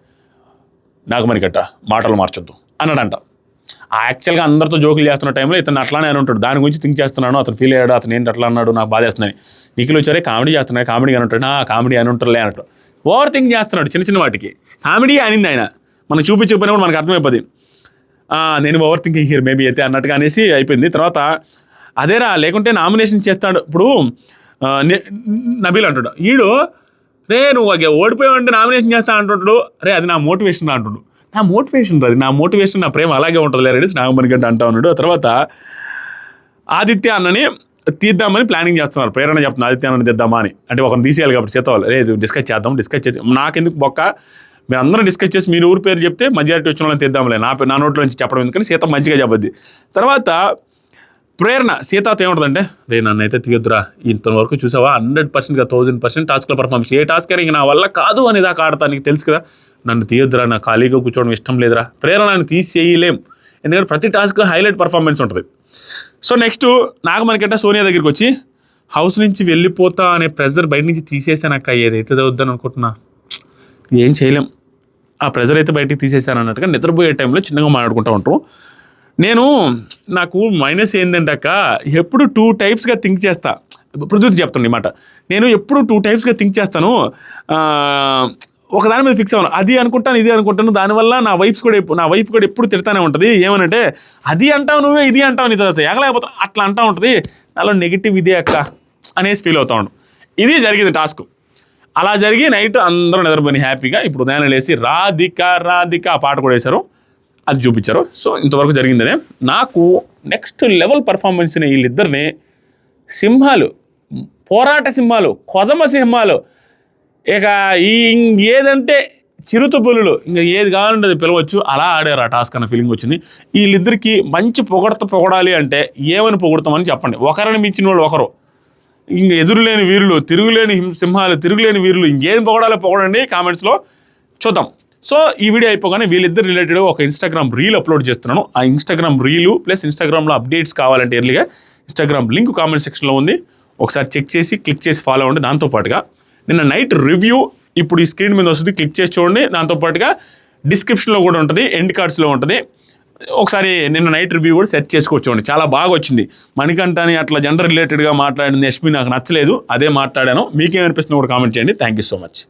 [SPEAKER 1] నాకు కట్ట మాటలు మార్చొద్దు అన్నాడంట. ఆ యాక్చువల్గా అందరితో జోకులు చేస్తున్న టైంలో ఇతను అట్లానే అని ఉంటాడు. దాని గురించి థింక్ చేస్తున్నాను అతను ఫీల్ అయ్యాడు అతను ఏంటి అట్లా అన్నాడు నాకు బాధ చేస్తున్నాయి నిఖిల్ వచ్చారే కామెడీ చేస్తున్నాయి కామెడీ అని ఉంటాడు. నా కామెడీ అని ఉంటారులే అన్నట్టు ఓవర్ థింక్ చేస్తున్నాడు చిన్న చిన్న వాటికి. కామెడీ అనింది ఆయన. మనం చూపించకపోయినా కూడా మనకు అర్థమైపోద్ది నేను ఓవర్ థింకింగ్ హియర్ మేబీ అయితే అన్నట్టుగా అనేసి అయిపోయింది. తర్వాత అదేరా లేకుంటే నామినేషన్ చేస్తాడు. ఇప్పుడు నబీల్ అంటాడు. వీడు రే నువ్వు అగే ఓడిపోయావు అంటే నామినేషన్ చేస్తా అంటుంటాడు. రే అది నా మోటివేషన్ అంటుడు. నా మోటివేషన్ అది నా మోటివేషన్ నా ప్రేమ అలాగే ఉంటుంది లేరెడీ నాగమణి గంట అంటా ఉన్నాడు. తర్వాత ఆదిత్య అన్నని తీద్దామని ప్లానింగ్ చేస్తున్నారు. ప్రేరణ చెప్తున్నారు. ఆదిత్య అన్నని తీద్దామా అని. అంటే ఒకరిని తీసేయాలి కాబట్టి చేతవాలి లేదు డిస్కస్ చేద్దాం డిస్కస్ చేసి నాకెందుకు బొక్క? మీరు అందరం డిస్కస్ చేసి మీరు ఊరు పేరు చెప్తే మెజారిటీ వచ్చిన వాళ్ళని తీద్దాంలే. నా పే- నా నోట్లో నుంచి చెప్పడం ఎందుకని సీత మంచిగా చెప్పద్ది. తర్వాత ప్రేరణ సీతతో ఏముంటుందంటే రే నన్ను అయితే తీయొద్దురా. ఇంతవరకు చూసావా? హండ్రెడ్ పర్సెంట్గా థౌజండ్ పర్సెంట్ టాస్క్లో పర్ఫార్మెన్స్ ఏ టాస్క్ అయినా ఇంక నా వల్ల కాదు అని దాకా ఆడతా నీకు తెలుసు కదా. నన్ను తీయొద్దురా. నా ఖాళీగా కూర్చోవడం ఇష్టం లేదురా. ప్రేరణని తీసేయలేం. ఎందుకంటే ప్రతి టాస్క్ హైలైట్ పర్ఫార్మెన్స్ ఉంటుంది. సో నెక్స్ట్ నాకు నాగమణికంటే సోనియా దగ్గరికి వచ్చి హౌస్ నుంచి వెళ్ళిపోతా అనే ప్రెజర్ బయట నుంచి తీసేసానక్క ఏదైతే వద్దని అనుకుంటున్నా. ఏం చేయలేం. ఆ ప్రెజర్ అయితే బయటికి తీసేసాను అన్నట్టుగా నిద్రపోయే టైంలో చిన్నగా మాట్లాడుకుంటూ ఉంటారు. నేను నాకు మైనస్ ఏంటంటే అక్క ఎప్పుడు టూ టైప్స్గా థింక్ చేస్తా. పృథ్వీ చెప్తాను మాట. నేను ఎప్పుడు టూ టైప్స్గా థింక్ చేస్తాను. ఒకదాని ఒక దాని మీద ఫిక్స్ అవ్వను. అది అనుకుంటాను ఇది అనుకుంటాను దానివల్ల నా వైఫ్ కూడా నా వైఫ్ కూడా ఎప్పుడు తిడతానే ఉంటుంది. ఏమనంటే అది అంటావు నువ్వే ఇది అంటావు నీ తర్వాత. ఎగలేకపోతా అట్లా అంటూ ఉంటుంది. నాలో నెగిటివ్ ఇదే అక్క అనేసి ఫీల్ అవుతా ఉండు. ఇది జరిగింది టాస్క్ అలా జరిగి నైట్ అందరూ నిద్రపోయి హ్యాపీగా ఇప్పుడు ఉదయాన్నే లేసి రాధిక రాధిక ఆ పాట కూడా వేశారు. అది చూపించారు. సో ఇంతవరకు జరిగిందనే నాకు నెక్స్ట్ లెవెల్ పర్ఫార్మెన్స్ని వీళ్ళిద్దరిని సింహాలు పోరాట సింహాలు కొదమ సింహాలు ఇక ఈ ఏదంటే చిరుత పులులు. ఇంకా ఏది కావాలంటే అది పిలవచ్చు. అలా ఆడారు ఆ టాస్క్ అన్న ఫీలింగ్ వచ్చింది. వీళ్ళిద్దరికి మంచి పొగడత పొగడాలి అంటే ఏమని పొగుడతామని చెప్పండి. ఒకరిని మించిన వాళ్ళు ఒకరు. ఇంక ఎదురులేని వీరులు తిరుగులేని సింహాలు తిరుగులేని వీరులు ఇంకేం పొగడాలో పొగడండి కామెంట్స్లో చూద్దాం. సో ఈ వీడియో అయిపోగానే వీళ్ళిద్దరు రిలేటెడ్ ఒక ఇన్స్టాగ్రామ్ రీల్ అప్లోడ్ చేస్తున్నాను. ఆ ఇన్స్టాగ్రామ్ రీలు ప్లస్ ఇన్స్టాగ్రామ్లో అప్డేట్స్ కావాలంటే ఎర్లీగా ఇన్స్టాగ్రామ్ లింక్ కామెంట్ సెక్షన్లో ఉంది. ఒకసారి చెక్ చేసి క్లిక్ చేసి ఫాలో అవ్వండి. దాంతోపాటుగా నిన్న నైట్ రివ్యూ ఇప్పుడు ఈ స్క్రీన్ మీద వస్తుంది. క్లిక్ చేసి చూడండి. దాంతోపాటుగా డిస్క్రిప్షన్లో కూడా ఉంటుంది. ఎండ్ కార్డ్స్లో ఉంటుంది. ఒకసారి నిన్న నైట్ రివ్యూ కూడా సెర్చ్ చేసుకోవచ్చు చాలా బాగా వచ్చింది. మణికంఠని అట్లా జెండర్ రిలేటెడ్గా మాట్లాడింది ఎస్పీ నాకు నచ్చలేదు. అదే మాట్లాడాను. మీకేమనిపిస్తుందో కూడా కామెంట్ చేయండి. Thank you so much